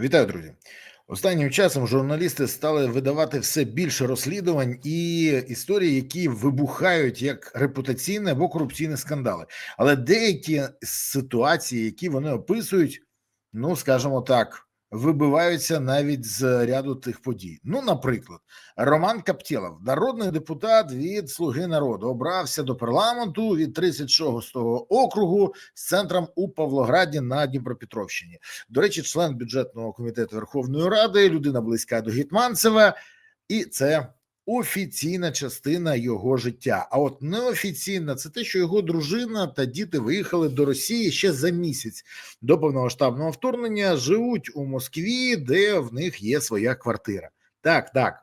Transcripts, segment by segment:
Вітаю, друзі. Останнім часом журналісти стали видавати все більше розслідувань і історії, які вибухають як репутаційні або корупційні скандали. Але деякі ситуації, які вони описують, ну скажімо так, вибиваються навіть з ряду тих подій. Ну, наприклад, Роман Каптєлов, народний депутат від Слуги народу, обрався до парламенту від 36-го округу з центром у Павлограді на Дніпропетровщині. До речі, член бюджетного комітету Верховної Ради, людина близька до Гітманцева, і це офіційна частина його життя. А от неофіційна це те, що його дружина та діти виїхали до Росії ще за місяць до повномасштабного вторгнення. Живуть у Москві, де в них є своя квартира. Так, так.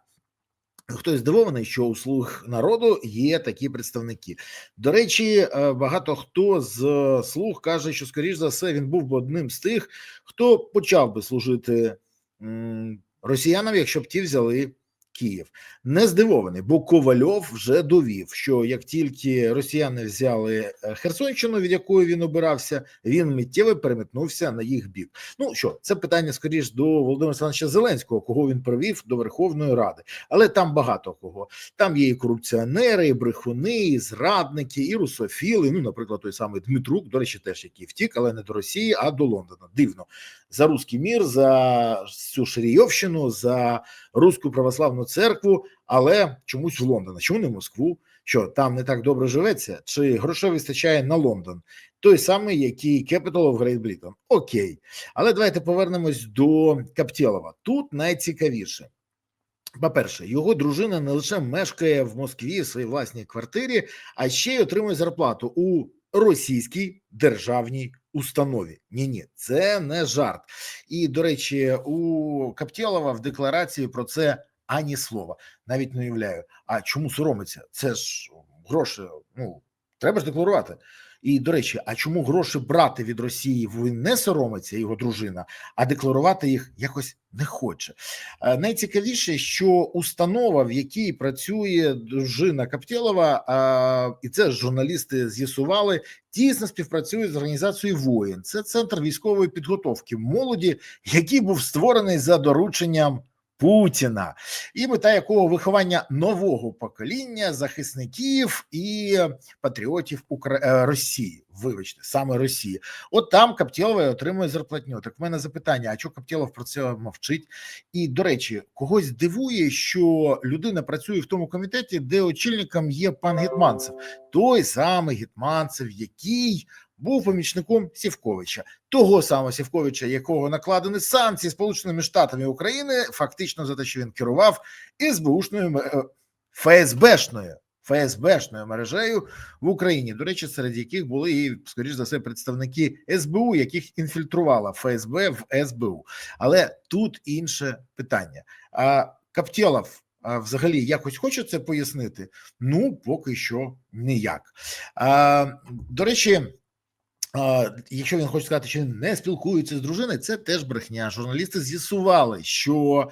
Хтось здивований, що у слуг народу є такі представники. До речі, е, багато хто з слуг каже, що скоріш за все він був би одним з тих, хто почав би служити росіянам, якщо б ті взяли Київ. Не здивований, бо Ковальов вже довів, що як тільки росіяни взяли е, Херсонщину, від якої він обирався, він миттєво переметнувся на їх бік. Ну що, це питання скоріш до Володимира Олександровича Зеленського, кого він привів до Верховної Ради, але там багато кого. Там є і корупціонери, і брехуни, і зрадники, і русофіли. Ну, наприклад, той самий Дмитрук, до речі, теж який втік, але не до Росії, а до Лондона. Дивно за руський мір, за цю Ширійовщину, за руську православну церкву, але чомусь в Лондон. Чому не в Москву? Що там не так добре живеться? Чи грошей вистачає на Лондон? Той самий, який Capital of Great Britain. Окей, але давайте повернемось до Каптєлова. Тут найцікавіше. По-перше, його дружина не лише мешкає в Москві в своїй власній квартирі, а ще й отримує зарплату у російській державній установі. Ні, ні, це не жарт. І до речі, у Каптєлова в декларації про це ані слова. Навіть не уявляю. А чому соромиться? Це ж гроші. Ну треба ж декларувати. І до речі, а чому гроші брати від Росії він не соромиться, його дружина, а декларувати їх якось не хоче. Е, Найцікавіше, що установа, в якій працює дружина Каптєлова, і це журналісти з'ясували, тісно співпрацює з організацією воїн. Це центр військової підготовки молоді, який був створений за дорученням. Путіна і мета якого виховання нового покоління захисників і патріотів Укра... е, Росії. Вибачте, саме Росії. От там Каптєлова отримує зарплатню. Так в мене запитання: а чого Каптєлов про це мовчить? І до речі, когось дивує, що людина працює в тому комітеті, де очільником є пан Гетманцев, той самий Гетманцев, який був помічником Сівковича, того самого Сівковича, якого накладені санкції Сполученими Штатами України, фактично за те, що він керував СБУшною е, ФСБшною ФСБшною мережею в Україні. До речі, серед яких були і скоріш за все представники СБУ, яких інфільтрувала ФСБ в СБУ. Але тут інше питання. А Каптєлов взагалі якось хоче це пояснити? Ну поки що ніяк. А, До речі. Якщо він хоче сказати, що він не спілкується з дружиною, це теж брехня. Журналісти з'ясували, що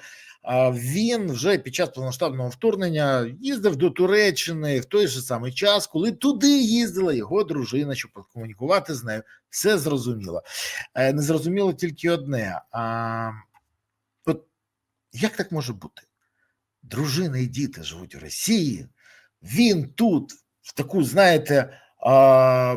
він вже під час повноштабного вторгнення їздив до Туреччини в той же самий час, коли туди їздила його дружина, щоб комунікувати з нею. Все зрозуміло. Е, Не зрозуміло тільки одне: а, от як так може бути? Дружина і діти живуть у Росії. Він тут в таку, знаєте. А,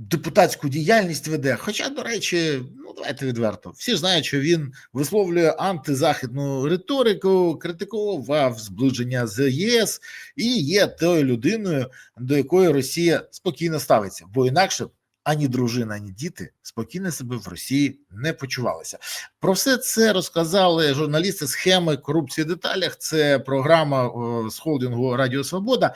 депутатську діяльність веде. Хоча, до речі, ну давайте відверто. Всі знають, що він висловлює антизахідну риторику, критикував зближення з ЄС і є тою людиною, до якої Росія спокійно ставиться, бо інакше. Ані дружина, ані діти спокійно себе в Росії не почувалися. Про все це розказали журналісти схеми корупції в деталях. Це програма з холдингу Радіо Свобода.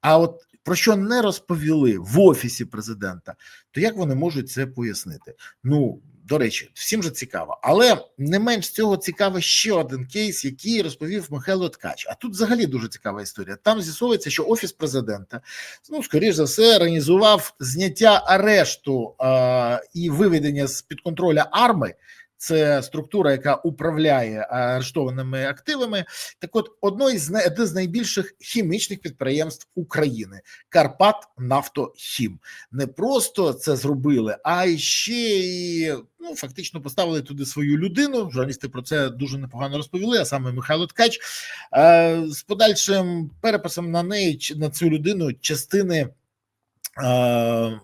А от про що не розповіли в офісі президента, то як вони можуть це пояснити? Ну до речі, всім же цікаво, але не менш цього цікаво ще один кейс, який розповів Михайло Ткач. А тут взагалі дуже цікава історія. Там з'ясовується, що офіс президента, ну скоріш за все, організував зняття арешту а, і виведення з під контроля арми це структура, яка управляє арештованими активами. Так, от одно із з найбільших хімічних підприємств України Карпат Нафтохім. Не просто це зробили, а ще і ну фактично поставили туди свою людину. Журналісти про це дуже непогано розповіли. А саме Михайло Ткач е, з подальшим переписом на неї на цю людину частини. Е,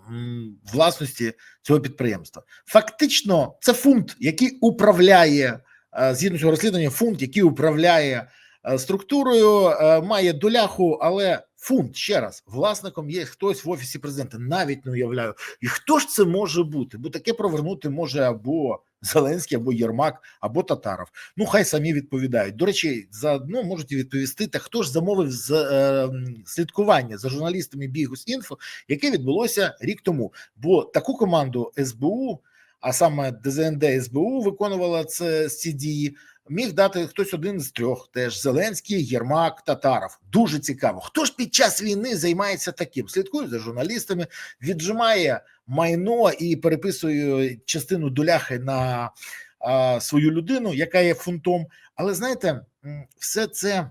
Власності цього підприємства фактично це фунт, який управляє е, згідно цього розслідування, фунт, який управляє е, структурою, має доляху, але фунт ще раз власником є хтось в офісі президента. Навіть не уявляю, і хто ж це може бути? Бо таке провернути може або Зеленський, або Єрмак, або Татаров. Ну хай самі відповідають. До речі, заодно можуть відповісти. Та хто ж замовив з е, слідкування за журналістами Бігус інфо, яке відбулося рік тому? Бо таку команду СБУ, а саме ДЗНД СБУ, виконувала це ці дії. Міг дати хтось один з трьох, теж Зеленський, Єрмак, Татаров. Дуже цікаво. Хто ж під час війни займається таким? Слідкує за журналістами, віджимає майно і переписує частину доляхи на а, свою людину, яка є фунтом. Але знаєте, все це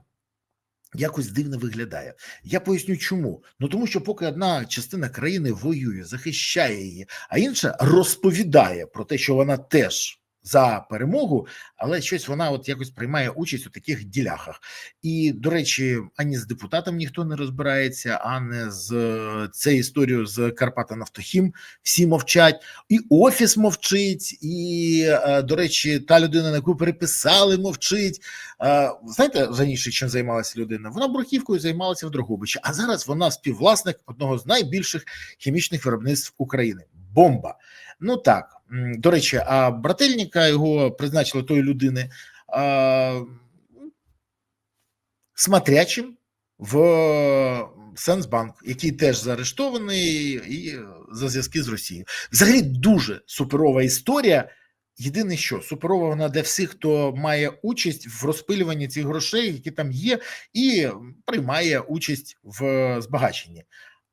якось дивно виглядає. Я поясню, чому. Ну тому що поки одна частина країни воює, захищає її, а інша розповідає про те, що вона теж. За перемогу, але щось вона от якось приймає участь у таких діляхах. І до речі, ані з депутатом ніхто не розбирається, а не з е, цією історією з Карпата Нафтохім. Всі мовчать, і офіс мовчить, і е, до речі, та людина, на яку переписали, мовчить. Е, Знаєте, раніше чим займалася людина? Вона брухівкою займалася в Дрогобичі, а зараз вона співвласник одного з найбільших хімічних виробництв України. Бомба. Ну так до речі, а брательника його призначили тої людини а, смотрячим в Сенсбанк, який теж заарештований і за зв'язки з Росією. Взагалі дуже суперова історія. Єдине, що суперова вона для всіх, хто має участь в розпилюванні цих грошей, які там є, і приймає участь в збагаченні.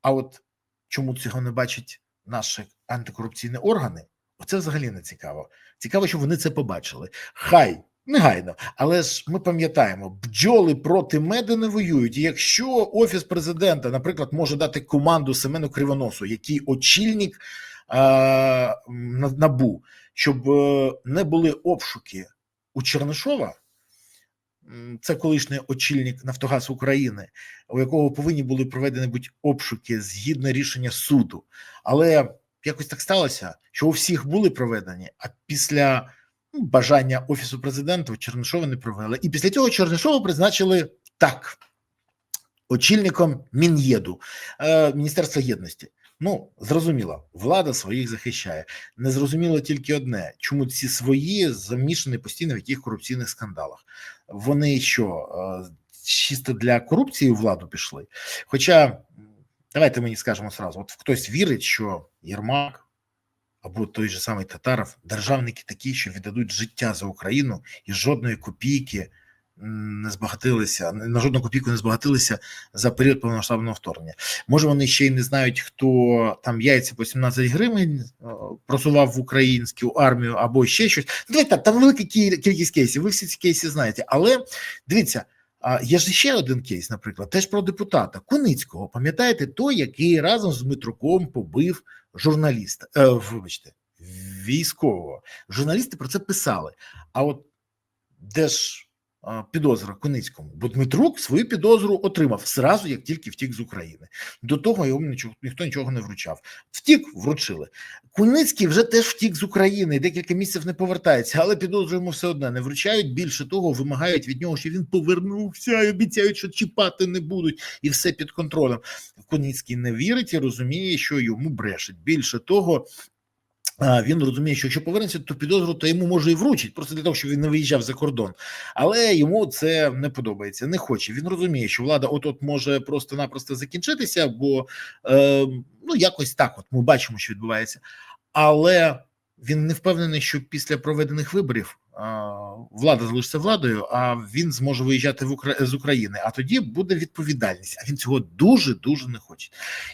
А от чому цього не бачать наші антикорупційні органи? Оце взагалі не цікаво. Цікаво, що вони це побачили. Хай негайно, але ж ми пам'ятаємо, бджоли проти меду не воюють. І якщо офіс президента, наприклад, може дати команду Семену Кривоносу, який очільник е, набу, щоб е, не були обшуки у Чернишова. Це колишній очільник Нафтогаз України, у якого повинні були проведені бути обшуки згідно рішення суду. Але якось так сталося, що у всіх були проведені, а після ну, бажання офісу президента Чернишова не провели. І після цього Чернишова призначили так очільником Мін'єду е, Міністерства єдності. Ну зрозуміло, влада своїх захищає. Не зрозуміло тільки одне: чому ці свої замішані постійно в яких корупційних скандалах. Вони що е, чисто для корупції владу пішли? Хоча давайте мені скажемо сразу: от хтось вірить, що Єрмак або той же самий Татаров державники такі, що віддадуть життя за Україну і жодної копійки не збагатилися, на жодну копійку не збагатилися за період повномасштабного вторгнення. Може, вони ще й не знають, хто там яйця по 17 гривень е, просував в українську армію або ще щось. Так, там велика кількість кейсів. Ви всі ці кейси знаєте. Але дивіться, а є ж ще один кейс, наприклад, теж про депутата Куницького. Пам'ятаєте, той, який разом з Дмитруком побив журналіста, е, вибачте, військового. Журналісти про це писали. А от де ж підозра Куницькому? Бо Дмитрук свою підозру отримав зразу, як тільки втік з України. До того йому нічого ніхто нічого не вручав. Втік, вручили. Куницький вже теж втік з України декілька місяців не повертається, але підозру йому все одно не вручають. Більше того, вимагають від нього, що він повернувся і обіцяють, що чіпати не будуть, і все під контролем. Куницький не вірить і розуміє, що йому брешуть. Більше того. Він розуміє, що якщо повернеться, то підозру то йому може і вручить, просто для того, щоб він не виїжджав за кордон. Але йому це не подобається, не хоче. Він розуміє, що влада от-от може просто-напросто закінчитися, бо е, ну якось так. От ми бачимо, що відбувається, але він не впевнений, що після проведених виборів влада залишиться владою, а він зможе виїжджати в Укра... з України. А тоді буде відповідальність. А він цього дуже дуже не хоче.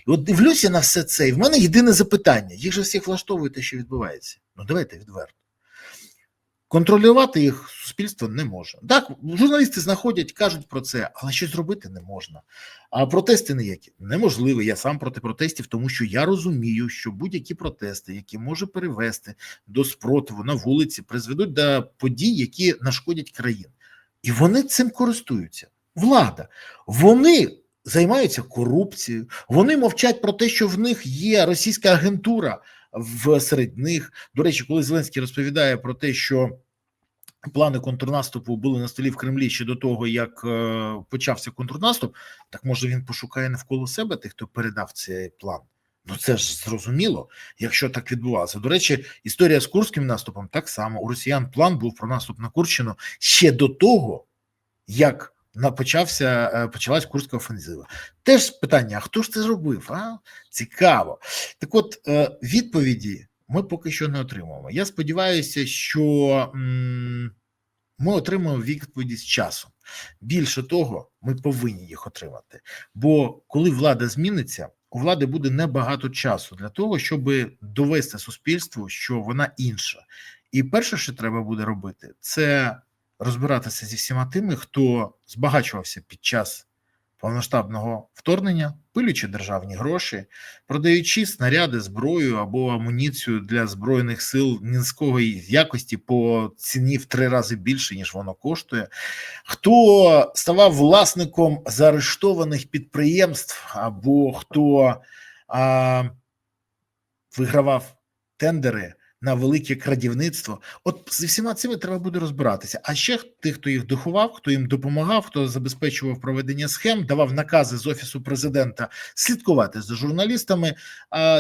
І от дивлюся на все це, і в мене єдине запитання: їх же всіх влаштовує те, що відбувається. Ну давайте відверто. Контролювати їх суспільство не може. Так, журналісти знаходять, кажуть про це, але щось зробити не можна. А протести ніякі неможливі. Я сам проти протестів, тому що я розумію, що будь-які протести, які може перевести до спротиву на вулиці, призведуть до подій, які нашкодять країн, і вони цим користуються. Влада, вони займаються корупцією, вони мовчать про те, що в них є російська агентура в серед них. До речі, коли Зеленський розповідає про те, що плани контрнаступу були на столі в Кремлі ще до того, як е, почався контрнаступ, так може він пошукає навколо себе тих, хто передав цей план. Ну це ж зрозуміло, якщо так відбувалося. До речі, історія з курським наступом так само у росіян план був про наступ на Курщину ще до того, як почався е, почалась курська офензива. Теж питання: а хто ж це зробив? А цікаво. Так, от е, відповіді ми поки що не отримуємо. Я сподіваюся, що ми отримаємо відповіді з часом. Більше того, ми повинні їх отримати. Бо коли влада зміниться, у влади буде небагато часу для того, щоб довести суспільству, що вона інша. І перше, що треба буде робити, це розбиратися зі всіма тими, хто збагачувався під час повноштабного вторгнення, пилючи державні гроші, продаючи снаряди, зброю або амуніцію для збройних сил низької якості по ціні в три рази більше ніж воно коштує, хто ставав власником заарештованих підприємств, або хто а, вигравав тендери на велике крадівництво. От з всіма цими треба буде розбиратися. А ще тих, хто їх доховав, хто їм допомагав, хто забезпечував проведення схем, давав накази з офісу президента слідкувати за журналістами,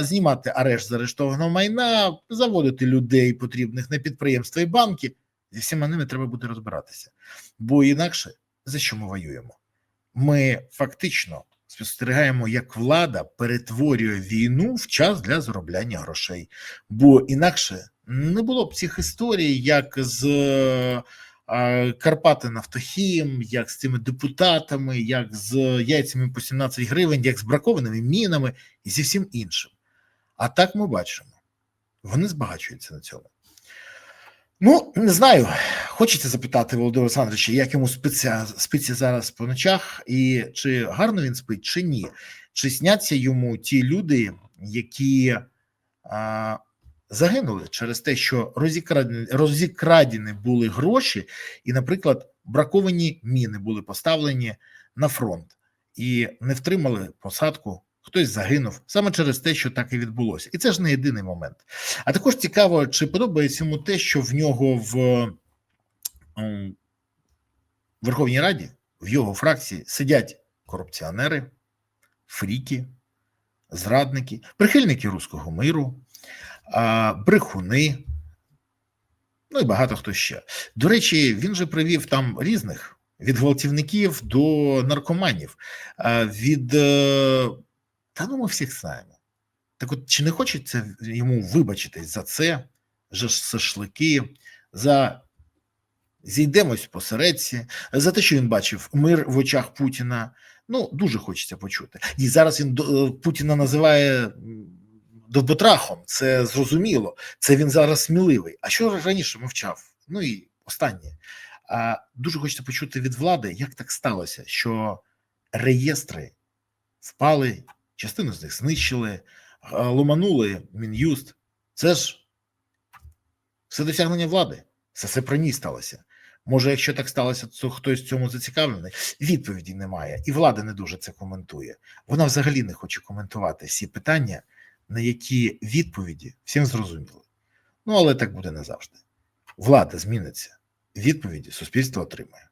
знімати арешт заарештованого майна, заводити людей потрібних на підприємства і банки. Зі всіма ними треба буде розбиратися, бо інакше за що ми воюємо? Ми фактично спостерігаємо, як влада перетворює війну в час для заробляння грошей, бо інакше не було б цих історій, як з Карпати Нафтохім, як з цими депутатами, як з яйцями по 17 гривень, як з бракованими мінами і зі всім іншим. А так ми бачимо, вони збагачуються на цьому. Ну, не знаю. Хочеться запитати Володимира Олександровича, як йому спиться, спиться зараз по ночах, і чи гарно він спить, чи ні? Чи сняться йому ті люди, які а, загинули через те, що розікрадені, розікрадені були гроші, і, наприклад, браковані міни були поставлені на фронт і не втримали посадку хтось загинув саме через те, що так і відбулося, і це ж не єдиний момент. А також цікаво, чи подобається йому те, що в нього в ем, Верховній Раді, в його фракції сидять корупціонери, фріки, зрадники, прихильники руського миру, брехуни. Ну і багато хто ще. До речі, він же привів там різних від гвалтівників до наркоманів, від е, та ну ми всіх знаємо. Так от чи не хочеться йому вибачитись за це, за шашлики, за зійдемось посередці, за те, що він бачив мир в очах Путіна. Ну, дуже хочеться почути. І зараз він е, Путіна називає довботрахом, це зрозуміло. Це він зараз сміливий. А що раніше мовчав? Ну і останнє. А дуже хочеться почути від влади, як так сталося, що реєстри впали частину з них знищили, ломанули мін'юст. Це ж все досягнення влади. Це все при ній сталося. Може, якщо так сталося, то хтось в цьому зацікавлений. Відповіді немає, і влада не дуже це коментує. Вона взагалі не хоче коментувати всі питання, на які відповіді всім зрозуміли. Ну, але так буде не завжди. Влада зміниться, відповіді суспільство отримає.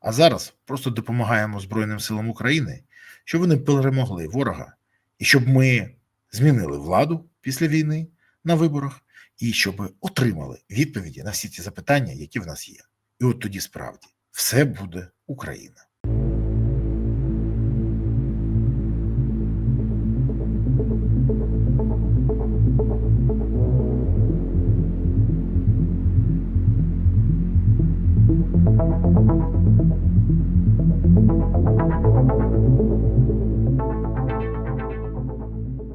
А зараз просто допомагаємо Збройним силам України, щоб вони перемогли ворога і щоб ми змінили владу після війни на виборах, і щоб отримали відповіді на всі ті запитання, які в нас є. І от тоді справді все буде Україна.